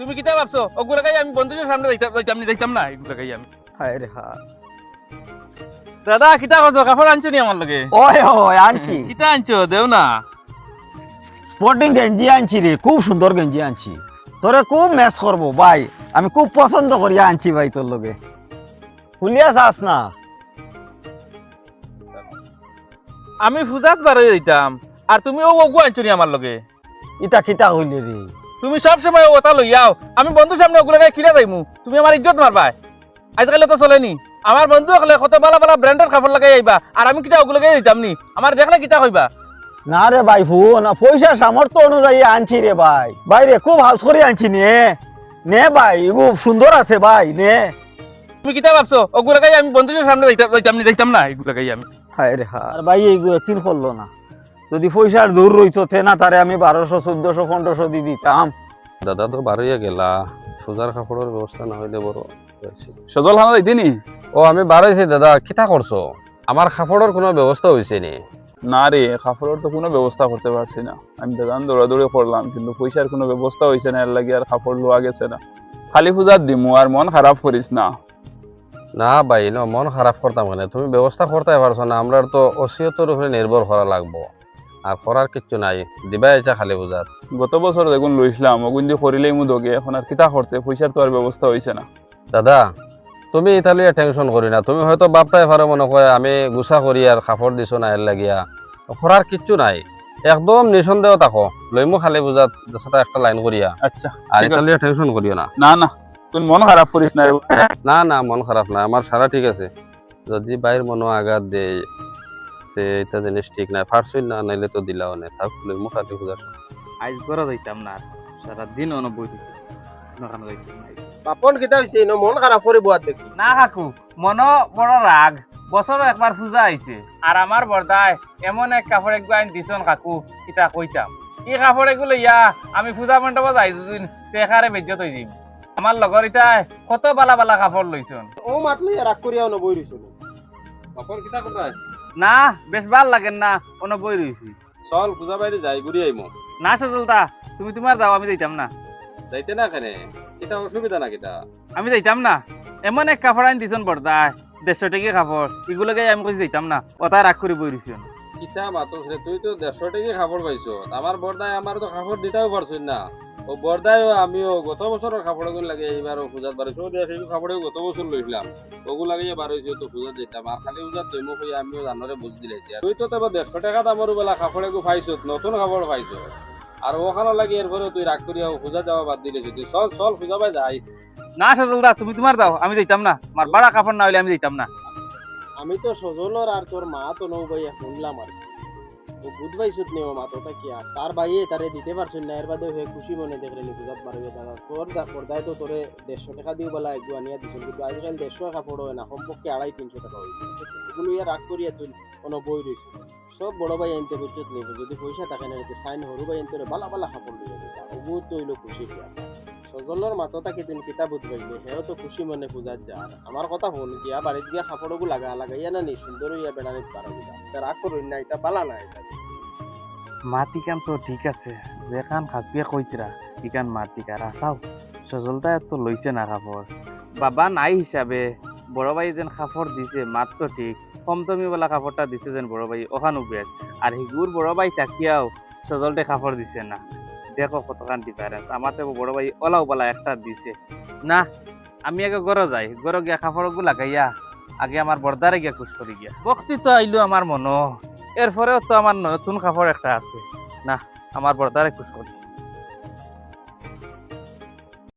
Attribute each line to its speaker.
Speaker 1: তুমি কিতা ভাবছ? ওগুলো গাই আমি বন্ধুদের সামনে যাইতাম যাইতাম যাইতাম না এগুলো গাই আমি।
Speaker 2: হায় রে হা।
Speaker 1: দাদা কিতা করছ কাপড় আনছো নি আমার লগে?
Speaker 2: ওই ওই আনছি।
Speaker 1: কিতা আনছো দেও না।
Speaker 2: স্পোর্টিং গেঞ্জি আনছি রে খুব সুন্দর গেঞ্জি আনছি। তোরে খুব ম্যাচ করব ভাই। আমি খুব পছন্দ করি আনছি ভাই তোর লগে। হুলিয়া চাস না।
Speaker 1: আমি ফুজাত বার যাইতাম। আর তুমি ও ওগু আনছো নি আমার লগে?
Speaker 2: ইটা কিতা হইলে রে?
Speaker 1: তুমি সব সময় ওটা লইয়াও আমি বন্ধুর সামনে ওগুলো কিনা যাইমু। তুমি আমার ইজ্জত মারবা। আজকাল তো চলেনি। আমার বন্ধু হলে কত বালা বালা ব্র্যান্ডের কাপড় লাগাই আইবা আর আমি কিতা ওগুলো গাই দিতাম নি? আমার দেখলে কিতা কইবা?
Speaker 2: না রে ভাই ফোন পয়সা সামর্থ্য অনুযায়ী আনছি রে ভাই। ভাই রে খুব হাউস করে আনছি নে। নে ভাই খুব সুন্দর আছে ভাই নে।
Speaker 1: তুমি কিতা ভাবছ? ওগুলো গাই আমি বন্ধুদের সামনে যাইতাম যাইতাম নি? যাইতাম না এগুলো গাই আমি।
Speaker 2: হায় রে হা আর ভাই এইগুলো কিন করল না। যদি পয়সার দূর রইতো তে না তারে আমি বারোশো চোদ্দশো পনেরোশো দি দিতাম।
Speaker 3: দাদা তো বার গেলা সোজার কাপড়ের ব্যবস্থা না হইলে বড়।
Speaker 4: সজল খানা দিনি
Speaker 3: ও আমি বার হয়েছি দাদা কিতা করছ? আমার কাপড়ের কোনো ব্যবস্থা হয়েছে নি?
Speaker 4: না রে কাপড়ের তো কোনো ব্যবস্থা করতে পারছি না। আমি দাদান দৌড়াদৌড়ি করলাম কিন্তু পয়সার কোনো ব্যবস্থা হয়েছে না এর লাগে আর কাপড় লোয়া গেছে না। খালি পূজার দিমু আর মন খারাপ করিস না।
Speaker 3: না ভাই ন মন খারাপ করতাম কেন? তুমি ব্যবস্থা করতে পারছ না আমরা তো অসিয়তর উপরে নির্ভর করা লাগবো। আর করার কিচ্ছু নাই। দিবাই আছে খালি বুঝাত
Speaker 4: গত বছর দেখুন লইছিলাম ওগুন দিয়ে করিলেই মু দগে এখন আর কিতা করতে পয়সার তো আর ব্যবস্থা হয়েছে না।
Speaker 3: দাদা তুমি ইতালি টেনশন করি না তুমি হয়তো বাপটাই পারো মনে কয় আমি গুছা করি আর কাপড় দিছো না এর লাগিয়া। করার কিচ্ছু নাই। একদম নিঃসন্দেহ থাকো লইমু খালি বুঝাত সাথে একটা লাইন করিয়া
Speaker 4: আচ্ছা
Speaker 3: আর
Speaker 4: আছে।
Speaker 3: টেনশন করিও না।
Speaker 4: না না তুমি মন খারাপ করিস না।
Speaker 3: না না মন খারাপ না আমার সারা ঠিক আছে। যদি বাইর মনো আঘাত দেয় তে এটা জিনিস ঠিক নাই ফারছুই না নাইলে তো দিলাও না লইমু খালি বুঝাছো
Speaker 1: আজ ঘরে যাইতাম না সারা দিন অন বই দোকানে যাইতাম না।
Speaker 5: বাপন কিতা হইছে? ন মন খারাপ করে বুয়াত দেখি।
Speaker 1: না কাকু মন বড় রাগ বছর একবার পূজা আইছে আর আমার বর্দায় এমন এক কাপড় একবার আইন দিছন কাকু কিতা কইতাম। এই কাপড় এগুলো ইয়া আমি পূজা মণ্ডপ যাই দুদিন পেখারে বেজ্জত হয়ে দিম। আমার লগর ইতাই কত বালা বালা কাপড় লইছন
Speaker 5: ও মাতলে রাগ করিয়াও ন বই রইছিল
Speaker 3: কাপড় কিতা কোথায়
Speaker 1: না বেশ ভালো লাগেন না অন বই রইছি
Speaker 3: চল পূজা বাইরে যাই ঘুরি আইমু।
Speaker 1: না সজলতা তুমি তোমার যাও আমি যাইতাম না।
Speaker 3: যাইতে না কেনে? কিতা অসুবিধা না কিতা?
Speaker 1: আমি যাইতাম না। এমন এক কাপড় আইন দিছন বর্দায় দেড়শো টাকা কাপড় এগুলোকে আমি কইছি যাইতাম না ওটা রাগ করে বই রইছি
Speaker 3: কিতা মাতো তুই তো দেড়শো টাকা কাপড় পাইছো আমার বর্দায় আমার তো কাপড় দিতেও পারছিস না। ও বর্দায় আমিও গত বছরের কাপড়গুলো লাগে এইবার পূজাত বাড়িছো সেই কাপড়ে গত বছর লইছিলাম ওগু লাগিয়ে বার হয়েছে তো পূজাত যেতাম আর খালি পূজাত তুই মোক আমিও জানরে বুঝ দিলাইছি তুই তো তবে দেড়শো টাকা দামের বেলা কাপড়ে গু পাইছো নতুন কাপড় পাইছো আর ওখানে লাগে এরপরে তুই রাগ করিয়া পূজা যাওয়া বাদ দিলেছি তুই চল চল পূজা পাই যাই
Speaker 1: না সজলদা তুমি তোমার দাও আমি যাইতাম না। আমার বাড়া কাপড় না হইলে আমি যাইতাম না।
Speaker 5: আমি তো সজলর আর তোর মা তো নৌ ভাই শুনলাম আর কি। ও বুধ পাইছত নি ও মাতটা কি আর? তার বাইয়ে তারে দিতে পারছুন না? এর বাদে হে খুশি মনে দেখলে নি বুঝাত পারবে তারা তোর পর্দায় তো তোরে দেড়শো টাকা দিও বলা একটু আনিয়া দিছিল কিন্তু আজকাল দেড়শো কাপড় হয় না, কমপক্ষে আড়াই, তিনশো টাকা হইছে। এগুলো ইয়া রাগ করিয়া তুই কোনো বই রইছিল সব বড় ভাই আনতে বুঝছত নিব যদি পয়সা থাকে না সাইন হরু ভাই আনতে বালা বালা কাপড় দিয়ে দিতা ওগু তো হইল খুশি। দিয়া সজলর মাথা কি তুমি কিতাব বুঝবাইলে হেও তো খুশি মনে পূজাত যা আমার কথা শুন গিয়া বাড়িত গিয়া কাপড়গু লাগা লাগাইয়া না নি সুন্দর ইয়া বেড়ানিত পারা বুঝা তা করুন না এটা বালা না এটা
Speaker 1: মাটিকান তো ঠিক আছে, যে যেখান খাপিয়ে কইতরা ইকান মাটিকার আসাও সজলতা তো লইছে না কাপড় বাবা নাই হিসাবে বড় ভাই যেন কাপড় দিছে, মাত তো ঠিক। কম বলা কাপড়টা দিছে যেন বড় ভাই ওখানো বেশ আর হিগুর বড় ভাই তাকিয়াও, সজলতে কাপড় দিছে না। দেখো কতখান ডিফারেন্স আমার তো বড় ভাই ওলাও বলা একটা দিছে। না, আমি আগে গড় যাই। গড় গিয়া কাপড়গুলো লাগাইয়া আগে আমার বর্দারে গিয়া খুশ করি গিয়া। বক্তি তো আইলো আমার মনো। এরপরেও তো আমার নতুন কাপড় একটা আছে। না, আমার বর্দারে খুশ করি।